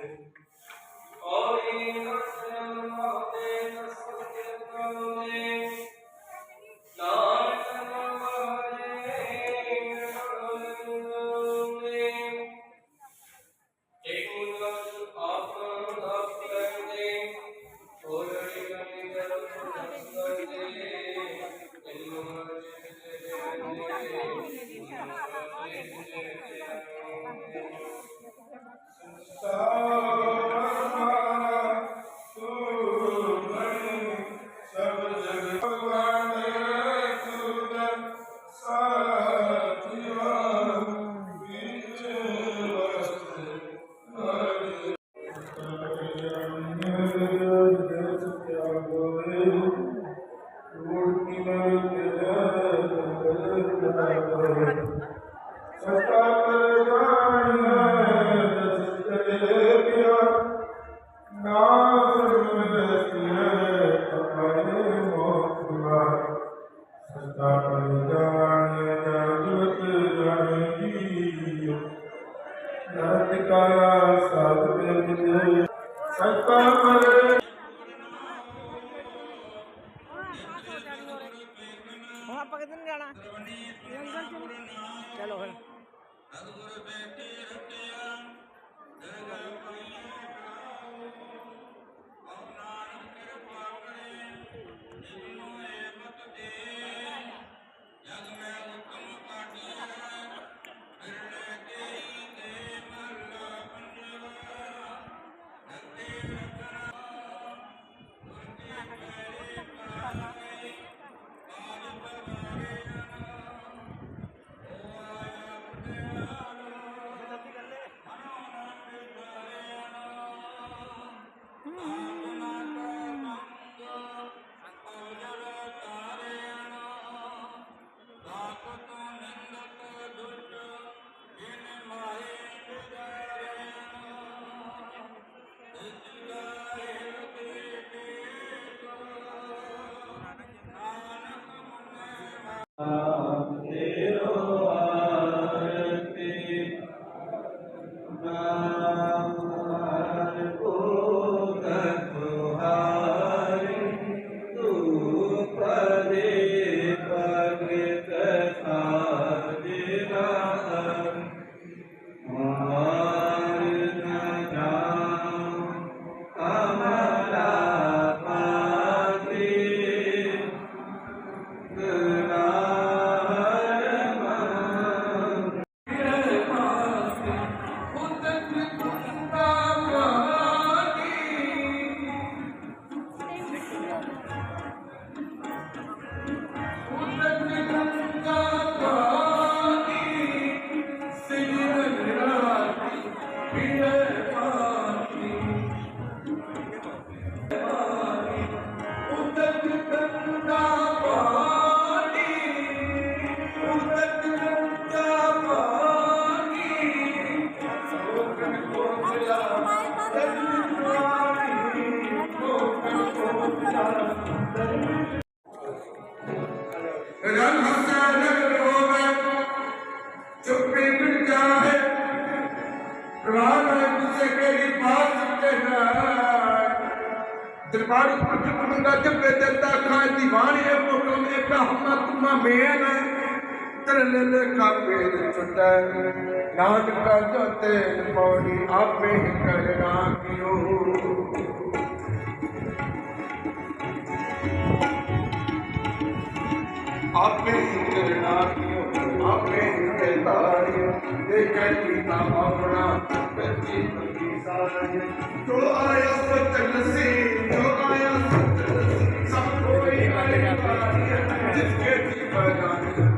faith. ਕਾ ਸਤਿਗੁਰ ਸਤਾ ਮਰੇ ਹੁਣ ਆਪਾਂ ਕਿੱਧਰ ਨੂੰ ਜਾਣਾ? ਚਲੋ ਫਿਰ। ਸਤਿਗੁਰ ਬੇਟੀ ਰਤਿਆ Amen. Uh... दरबारी पुरख मुंगा जब देता खाए दीवानी है फोटो में ब्रह्मा तुम्मा मेन तरले ले कापे छुटा नानक का जोते पौड़ी आपे ही करना कियो ਆਪੇ ਹੀ ਆਪੇ ਹੀ ਤੇ ਕਹਿਤੀ ਤਾਂ ਆਪਣਾ ਕੱਚੀ ਪੱਕੀ ਸਾਰਿ ਜੋ ਆਇਆ ਸੱਚ ਨਸੀ ਜੋ ਆਇਆ ਸੱਚ ਨਸੀ ਸਭ ਕੋਈ ਆਇਆ ਜਿਸ ਕੇ ਜੀ ਬਗਾਨ